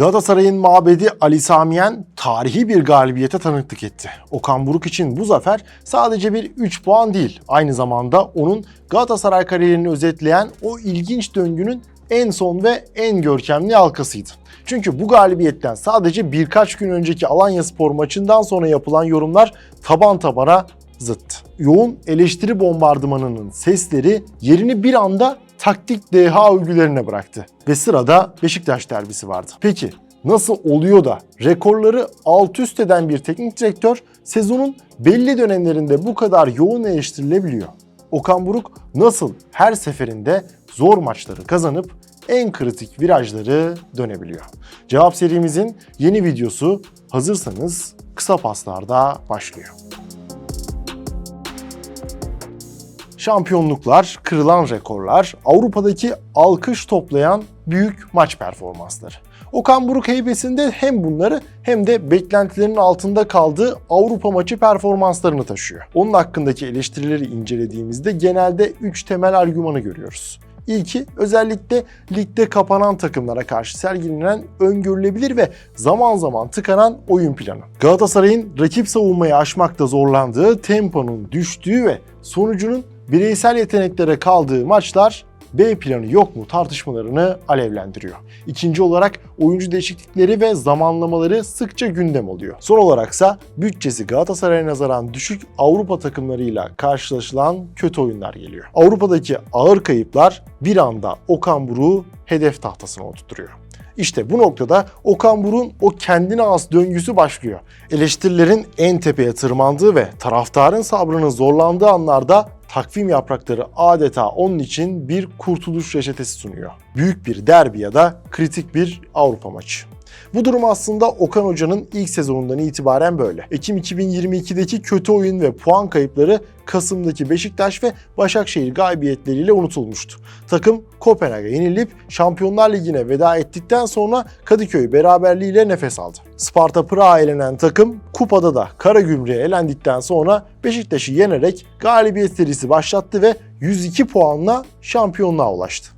Galatasaray'ın mabedi Ali Samiyen tarihi bir galibiyete tanıklık etti. Okan Buruk için bu zafer sadece bir 3 puan değil, aynı zamanda onun Galatasaray kariyerini özetleyen o ilginç döngünün en son ve en görkemli halkasıydı. Çünkü bu galibiyetten sadece birkaç gün önceki Alanya Spor maçından sonra yapılan yorumlar taban tabana zıttı. Yoğun eleştiri bombardımanının sesleri yerini bir anda taktik deha övgülerine bıraktı. Ve sırada Beşiktaş derbisi vardı. Peki nasıl oluyor da rekorları alt üst eden bir teknik direktör sezonun belli dönemlerinde bu kadar yoğun eleştirilebiliyor? Okan Buruk nasıl her seferinde zor maçları kazanıp en kritik virajları dönebiliyor? Cevap serimizin yeni videosu hazırsanız kısa paslarda başlıyor. Şampiyonluklar, kırılan rekorlar, Avrupa'daki alkış toplayan büyük maç performansları. Okan Buruk heybesinde hem bunları hem de beklentilerin altında kaldığı Avrupa maçı performanslarını taşıyor. Onun hakkındaki eleştirileri incelediğimizde genelde 3 temel argümanı görüyoruz. İlki özellikle ligde kapanan takımlara karşı sergilenen öngörülebilir ve zaman zaman tıkanan oyun planı. Galatasaray'ın rakip savunmayı aşmakta zorlandığı, temponun düştüğü ve sonucunun bireysel yeteneklere kaldığı maçlar B planı yok mu tartışmalarını alevlendiriyor. İkinci olarak oyuncu değişiklikleri ve zamanlamaları sıkça gündem oluyor. Son olaraksa bütçesi Galatasaray'a nazaran düşük Avrupa takımlarıyla karşılaşılan kötü oyunlar geliyor. Avrupa'daki ağır kayıplar bir anda Okan Buruk'u hedef tahtasına oturtuyor. İşte bu noktada Okan Buruk'un o kendine has döngüsü başlıyor. Eleştirilerin en tepeye tırmandığı ve taraftarın sabrının zorlandığı anlarda takvim yaprakları adeta onun için bir kurtuluş reçetesi sunuyor. Büyük bir derbi ya da kritik bir Avrupa maçı. Bu durum aslında Okan Hoca'nın ilk sezonundan itibaren böyle. Ekim 2022'deki kötü oyun ve puan kayıpları Kasım'daki Beşiktaş ve Başakşehir galibiyetleriyle unutulmuştu. Takım Kopenhag'a yenilip Şampiyonlar Ligi'ne veda ettikten sonra Kadıköy beraberliğiyle nefes aldı. Sparta Prag'a elenen takım kupada da Karagümrük'e elendikten sonra Beşiktaş'ı yenerek galibiyet serisi başlattı ve 102 puanla şampiyonluğa ulaştı.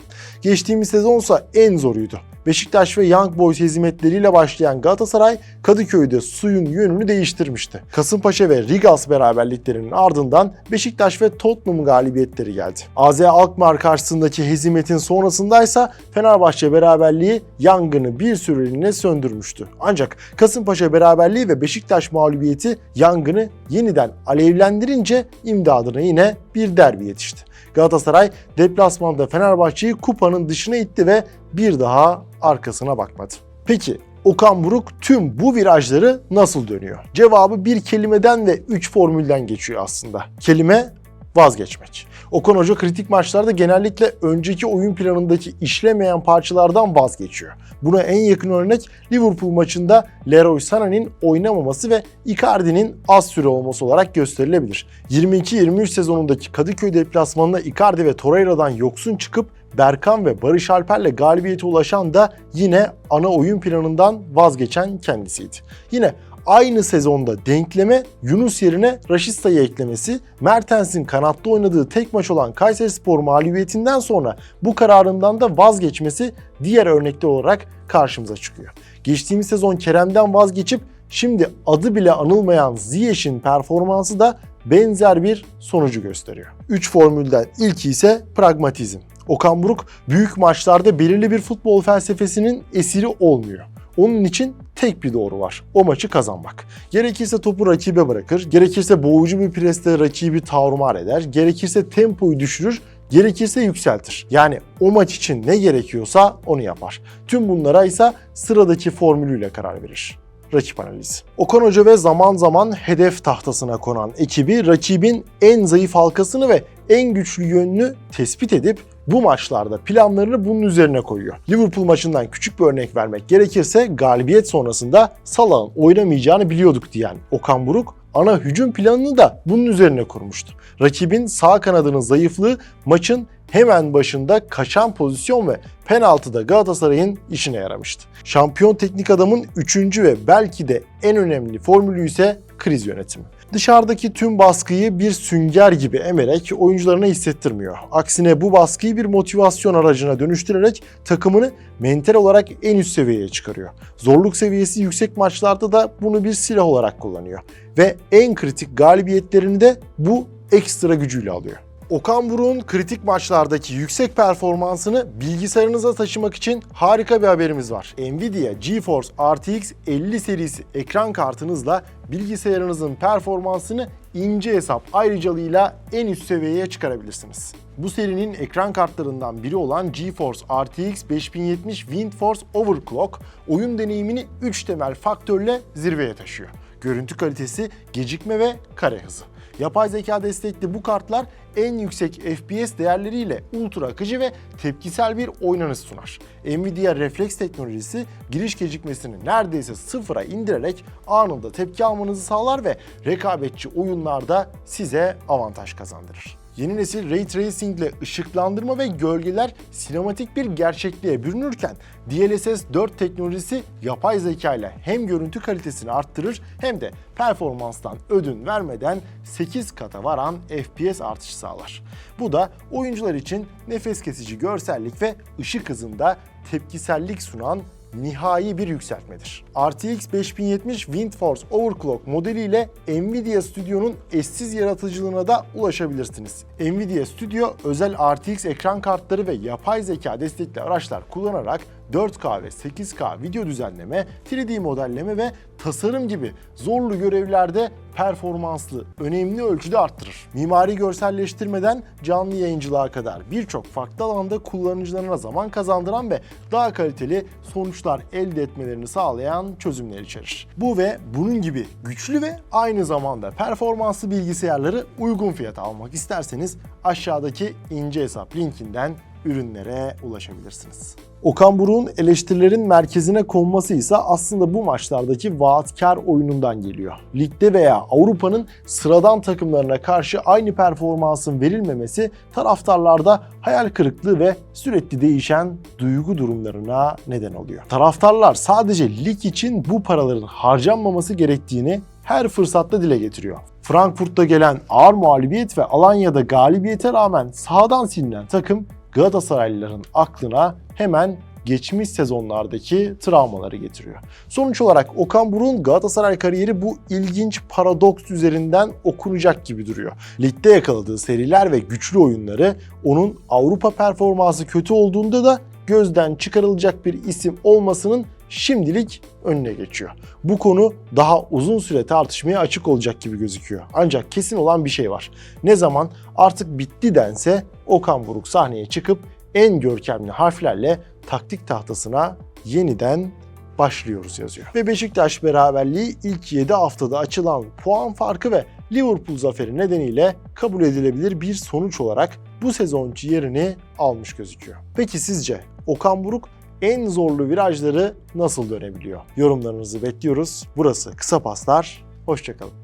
Geçtiğimiz sezonsa en zoruydu. Beşiktaş ve Young Boys hizmetleriyle başlayan Galatasaray Kadıköy'de suyun yönünü değiştirmişti. Kasımpaşa ve Rigas beraberliklerinin ardından Beşiktaş ve Tottenham galibiyetleri geldi. AZ Alkmaar karşısındaki hezimetin sonrasındaysa Fenerbahçe beraberliği yangını bir süreliğine söndürmüştü. Ancak Kasımpaşa beraberliği ve Beşiktaş mağlubiyeti yangını yeniden alevlendirince imdadına yine bir derbi yetişti. Galatasaray deplasmanda Fenerbahçe'yi kupanın dışına itti ve bir daha arkasına bakmadı. Peki Okan Buruk tüm bu virajları nasıl dönüyor? Cevabı bir kelimeden ve üç formülden geçiyor aslında. Kelime vazgeçmek. Okan Hoca kritik maçlarda genellikle önceki oyun planındaki işlemeyen parçalardan vazgeçiyor. Buna en yakın örnek Liverpool maçında Leroy Sané'nin oynamaması ve Icardi'nin az süre olması olarak gösterilebilir. 22-23 sezonundaki Kadıköy deplasmanına Icardi ve Torreira'dan yoksun çıkıp Berkan ve Barış Alper'le galibiyete ulaşan da yine ana oyun planından vazgeçen kendisiydi. Yine aynı sezonda denkleme Yunus yerine Raşista'yı eklemesi, Mertens'in kanatta oynadığı tek maç olan Kayserispor mağlubiyetinden sonra bu kararından da vazgeçmesi diğer örnekler olarak karşımıza çıkıyor. Geçtiğimiz sezon Kerem'den vazgeçip şimdi adı bile anılmayan Ziyech'in performansı da benzer bir sonucu gösteriyor. 3 formülden ilki ise pragmatizm. Okan Buruk büyük maçlarda belirli bir futbol felsefesinin esiri olmuyor. Onun için tek bir doğru var. O maçı kazanmak. Gerekirse topu rakibe bırakır, gerekirse boğucu bir presle rakibi tarumar eder, gerekirse tempoyu düşürür, gerekirse yükseltir. Yani o maç için ne gerekiyorsa onu yapar. Tüm bunlara ise sıradaki formülüyle karar verir rakip analizi. Okan Hoca ve zaman zaman hedef tahtasına konan ekibi rakibin en zayıf halkasını ve en güçlü yönünü tespit edip bu maçlarda planlarını bunun üzerine koyuyor. Liverpool maçından küçük bir örnek vermek gerekirse galibiyet sonrasında Salah'ın oynamayacağını biliyorduk diyen Okan Buruk ana hücum planını da bunun üzerine kurmuştu. Rakibin sağ kanadının zayıflığı maçın hemen başında kaçan pozisyon ve penaltıda Galatasaray'ın işine yaramıştı. Şampiyon teknik adamın üçüncü ve belki de en önemli formülü ise kriz yönetimi. Dışarıdaki tüm baskıyı bir sünger gibi emerek oyuncularına hissettirmiyor. Aksine bu baskıyı bir motivasyon aracına dönüştürerek takımını mental olarak en üst seviyeye çıkarıyor. Zorluk seviyesi yüksek maçlarda da bunu bir silah olarak kullanıyor. Ve en kritik galibiyetlerini de bu ekstra gücüyle alıyor. Okan Buruk'un kritik maçlardaki yüksek performansını bilgisayarınıza taşımak için harika bir haberimiz var. Nvidia GeForce RTX 50 serisi ekran kartınızla bilgisayarınızın performansını ince hesap ayrıcalığıyla en üst seviyeye çıkarabilirsiniz. Bu serinin ekran kartlarından biri olan GeForce RTX 5070 WindForce Overclock oyun deneyimini 3 temel faktörle zirveye taşıyor. Görüntü kalitesi, gecikme ve kare hızı. Yapay zeka destekli bu kartlar en yüksek FPS değerleriyle ultra akıcı ve tepkisel bir oynanış sunar. Nvidia Reflex teknolojisi giriş gecikmesini neredeyse sıfıra indirerek anında tepki almanızı sağlar ve rekabetçi oyunlarda size avantaj kazandırır. Yeni nesil Ray Tracing ile ışıklandırma ve gölgeler sinematik bir gerçekliğe bürünürken DLSS 4 teknolojisi yapay zeka ile hem görüntü kalitesini arttırır hem de performanstan ödün vermeden 8 kata varan FPS artışı sağlar. Bu da oyuncular için nefes kesici görsellik ve ışık hızında tepkisellik sunan nihai bir yükseltmedir. RTX 5070 WindForce Overclock modeliyle Nvidia Studio'nun eşsiz yaratıcılığına da ulaşabilirsiniz. Nvidia Studio özel RTX ekran kartları ve yapay zeka destekli araçlar kullanarak 4K ve 8K video düzenleme, 3D modelleme ve tasarım gibi zorlu görevlerde performanslı önemli ölçüde arttırır. Mimari görselleştirmeden canlı yayıncılığa kadar birçok farklı alanda kullanıcılarına zaman kazandıran ve daha kaliteli sonuçlar elde etmelerini sağlayan çözümler içerir. Bu ve bunun gibi güçlü ve aynı zamanda performanslı bilgisayarları uygun fiyata almak isterseniz aşağıdaki ince hesap linkinden ürünlere ulaşabilirsiniz. Okan Buruk'un eleştirilerin merkezine konması ise aslında bu maçlardaki vaatkar oyunundan geliyor. Ligde veya Avrupa'nın sıradan takımlarına karşı aynı performansın verilmemesi taraftarlarda hayal kırıklığı ve sürekli değişen duygu durumlarına neden oluyor. Taraftarlar sadece lig için bu paraların harcanmaması gerektiğini her fırsatta dile getiriyor. Frankfurt'ta gelen ağır mağlubiyet ve Alanya'da galibiyete rağmen sahadan silinen takım Galatasaraylıların aklına hemen geçmiş sezonlardaki travmaları getiriyor. Sonuç olarak Okan Buruk'un Galatasaray kariyeri bu ilginç paradoks üzerinden okunacak gibi duruyor. Ligde yakaladığı seriler ve güçlü oyunları onun Avrupa performansı kötü olduğunda da gözden çıkarılacak bir isim olmasının şimdilik önüne geçiyor. Bu konu daha uzun süre tartışmaya açık olacak gibi gözüküyor. Ancak kesin olan bir şey var. Ne zaman artık bitti dense Okan Buruk sahneye çıkıp en görkemli harflerle taktik tahtasına yeniden başlıyoruz yazıyor. Ve Beşiktaş beraberliği ilk 7 haftada açılan puan farkı ve Liverpool zaferi nedeniyle kabul edilebilir bir sonuç olarak bu sezonki yerini almış gözüküyor. Peki sizce Okan Buruk en zorlu virajları nasıl dönebiliyor? Yorumlarınızı bekliyoruz. Burası Kısa Paslar. Hoşçakalın.